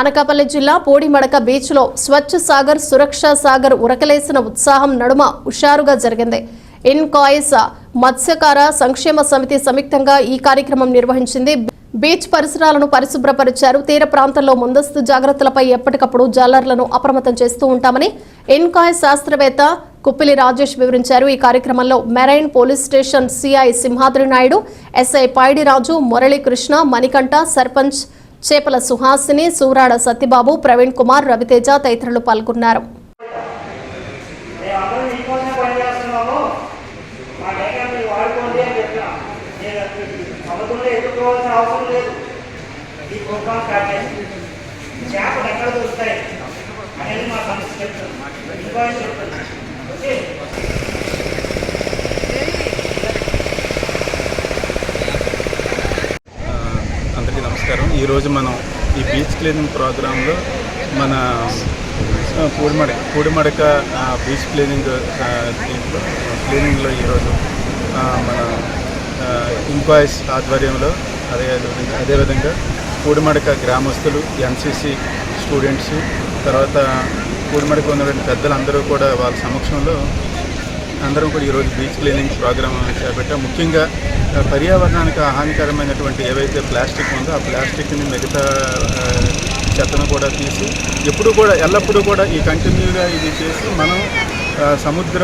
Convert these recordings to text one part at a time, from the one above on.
అనకాపల్లి జిల్లా పోడిమడక బీచ్లో స్వచ్ఛ సాగర్ సురక్ష సాగర్ ఉరకలేసిన ఉత్సాహం నడుమ హుషారుగా జరిగింది. ఇన్కాయిస్ మత్స్యకార సంక్షేమ సమితి సంయుక్తంగా ఈ కార్యక్రమం నిర్వహించింది. బీచ్ పరిసరాలను పరిశుభ్రపరిచారు. తీర ప్రాంతంలో ముందస్తు జాగ్రత్తలపై ఎప్పటికప్పుడు జాలర్లను అప్రమత్తం చేస్తూ ఉంటామని ఇన్కాయ్ శాస్త్రవేత్త కుప్పిలి రాజేష్ వివరించారు. ఈ కార్యక్రమంలో marine police station CI Simhadri Naidu SI Paidiraju Muralikrishna Manikantha sarpanch చేపల సుహాసిని సూరాడ సత్యబాబు ప్రవీణ్ కుమార్ రవితేజ తదితరులు పాల్గొన్నారు. చేపలు ఎక్కడ దొరుకుతాయి అనేది మా సమస్య చెప్తుంది ఇంకో చెప్తుంది ఓకే అందరికీ నమస్కారం ఈరోజు మనం ఈ బీచ్ క్లీనింగ్ ప్రోగ్రాంలో మన పూడిమడ పూడిమడక బీచ్ క్లీనింగ్ క్లీనింగ్లో ఈరోజు మన ఇంపాయిస్ ఆధ్వర్యంలో అదే అదేవిధంగా పూడిమడక గ్రామస్తులు ఎన్సీసీ స్టూడెంట్స్ తర్వాత పూడిమడక ఉన్నటువంటి పెద్దలందరూ కూడా వాళ్ళ సమక్షంలో అందరం కూడా ఈరోజు బీచ్ క్లీనింగ్ ప్రోగ్రామ్ చేపట్టాం. ముఖ్యంగా పర్యావరణానికి హానికరమైనటువంటి ఏవైతే ప్లాస్టిక్ ఉందో ఆ ప్లాస్టిక్ని మిగతా చెత్తను కూడా తీసి ఎప్పుడు కూడా ఎల్లప్పుడూ కూడా ఈ కంటిన్యూగా ఇది చేసి మనం సముద్ర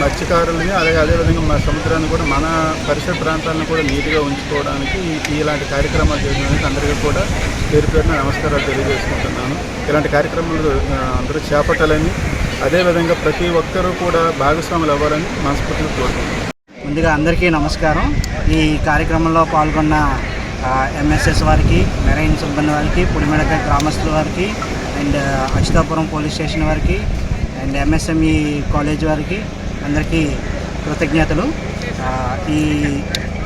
మత్స్యకారులని అలాగే అదేవిధంగా మన సముద్రాన్ని కూడా మన పరిసర ప్రాంతాలను కూడా నీట్గా ఉంచుకోవడానికి ఈ- ఇలాంటి కార్యక్రమాలు చేయడానికి అందరికీ కూడా పేరు పేరున నమస్కారాలు తెలియజేసుకుంటున్నాను. ఇలాంటి కార్యక్రమాలు అందరూ చేపట్టాలని అదేవిధంగా ప్రతి ఒక్కరూ కూడా భాగస్వాములు అవ్వాలని మనస్ఫూర్తిగా కోరుకుంటున్నాను ముందుగా అందరికీ నమస్కారం. ఈ కార్యక్రమంలో పాల్గొన్న ఎంఎస్ఎస్ వారికి మెరైన్ సిబ్బంది వారికి పుడిమెడక గ్రామస్తుల వారికి అండ్ అచితాపురం పోలీస్ స్టేషన్ వారికి అండ్ ఎంఎస్ఎంఈ కాలేజ్ వారికి అందరికీ కృతజ్ఞతలు. ఈ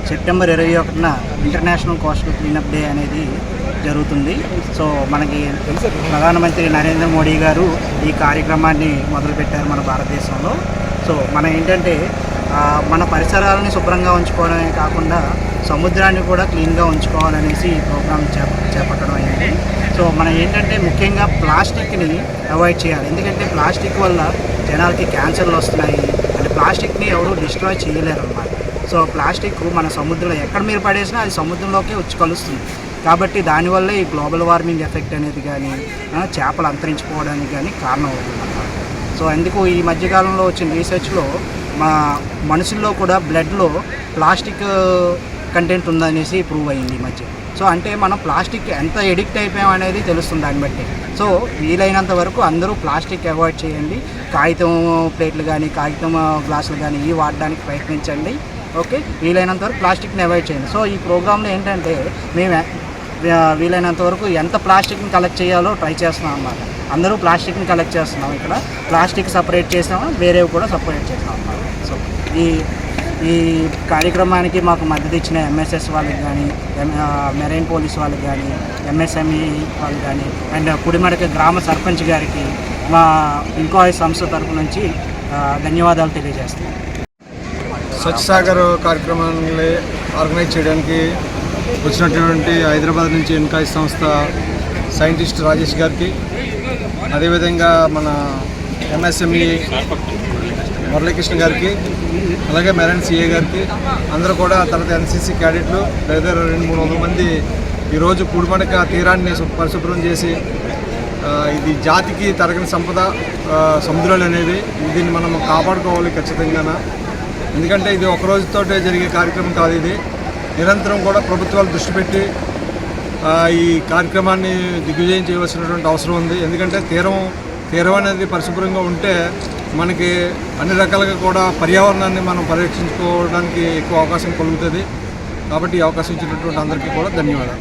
సెప్టెంబర్ ఇరవై ఒకటిన ఇంటర్నేషనల్ కోస్టల్ క్లీనప్ డే అనేది జరుగుతుంది. సో మనకి ప్రధానమంత్రి నరేంద్ర మోడీ గారు ఈ కార్యక్రమాన్ని మొదలుపెట్టారు మన భారతదేశంలో. సో మనం ఏంటంటే మన పరిసరాలని శుభ్రంగా ఉంచుకోవడమే కాకుండా సముద్రాన్ని కూడా క్లీన్గా ఉంచుకోవాలనేసి ఈ ప్రోగ్రామ్ చేప చేపట్టడం అయింది. సో మనం ఏంటంటే ముఖ్యంగా ప్లాస్టిక్ని అవాయిడ్ చేయాలి. ఎందుకంటే ప్లాస్టిక్ వల్ల జనాలకి క్యాన్సర్లు వస్తున్నాయి. అండ్ ప్లాస్టిక్ని ఎవరు డిస్ట్రాయ్ చేయలేరు అన్నమాట సో ప్లాస్టిక్ మన సముద్రంలో ఎక్కడ మీరు పడేసినా అది సముద్రంలోకే వచ్చి కలుస్తుంది. కాబట్టి దానివల్లే ఈ గ్లోబల్ వార్మింగ్ ఎఫెక్ట్ అనేది కానీ చేపలు అంతరించిపోవడానికి కానీ కారణం అవుతుంది సో అందుకు ఈ మధ్యకాలంలో వచ్చిన రీసెర్చ్లో మా మనుషుల్లో కూడా బ్లడ్లో ప్లాస్టిక్ కంటెంట్ ఉందనేసి ప్రూవ్ అయింది ఈ మధ్య. సో అంటే మనం ప్లాస్టిక్ ఎంత ఎడిక్ట్ అయిపోయాం అనేది తెలుస్తుంది దాన్ని బట్టి. సో వీలైనంత వరకు అందరూ ప్లాస్టిక్ అవాయిడ్ చేయండి. కాగితం ప్లేట్లు కానీ కాగితం గ్లాసులు కానీ ఇవి వాడడానికి ప్రయత్నించండి. ఓకే? వీలైనంత వరకు ప్లాస్టిక్ని అవాయిడ్ చేయండి. సో ఈ ప్రోగ్రాంలో ఏంటంటే మేము వీలైనంత వరకు ఎంత ప్లాస్టిక్ని కలెక్ట్ చేయాలో ట్రై చేస్తున్నాం అన్నమాట. అందరూ ప్లాస్టిక్ని కలెక్ట్ చేస్తున్నాం ఇక్కడ. ప్లాస్టిక్ సపరేట్ చేసాము వేరేవి కూడా సపరేట్ చేసాం అన్నమాట. సో ఈ ఈ కార్యక్రమానికి మాకు మద్దతు ఇచ్చిన ఎంఎస్ఎస్ వాళ్ళకి కానీ మెరైన్ పోలీస్ వాళ్ళకి కానీ ఎంఎస్ఎంఈ వాళ్ళు కానీ అండ్ కుడిమడక గ్రామ సర్పంచ్ గారికి మా ఇంకో సంస్థ తరపు నుంచి ధన్యవాదాలు తెలియజేస్తున్నాం. స్వచ్ఛ సాగర్ కార్యక్రమాన్ని ఆర్గనైజ్ చేయడానికి వచ్చినటువంటి హైదరాబాద్ నుంచి ఎన్కాయ్ సంస్థ సైంటిస్ట్ రాజేష్ గారికి అదేవిధంగా మన ఎంఎస్ఎంఈ మురళీకృష్ణ గారికి అలాగే మెరైన్ సిఏ గారికి అందరూ కూడా తర్వాత ఎన్సీసీ క్యాడెట్లు దగ్గర రెండు మూడు వందల మంది ఈరోజు పూడిమడక తీరాన్ని పరిశుభ్రం చేసి ఇది జాతికి తరగని సంపద సముద్రాలు అనేవి దీన్ని మనం కాపాడుకోవాలి ఖచ్చితంగా ఎందుకంటే ఇది ఒక రోజుతోటే జరిగే కార్యక్రమం కాదు ఇది. నిరంతరం కూడా ప్రభుత్వాలు దృష్టి పెట్టి ఈ కార్యక్రమాన్ని దిగ్విజయం చేయవలసినటువంటి అవసరం ఉంది. ఎందుకంటే తీరం తీరం అనేది పరిశుభ్రంగా ఉంటే మనకి అన్ని రకాలుగా కూడా పర్యావరణాన్ని మనం పరిరక్షించుకోవడానికి ఎక్కువ అవకాశం కలుగుతుంది. కాబట్టి ఈ అవకాశం ఇచ్చినటువంటి అందరికీ కూడా ధన్యవాదాలు.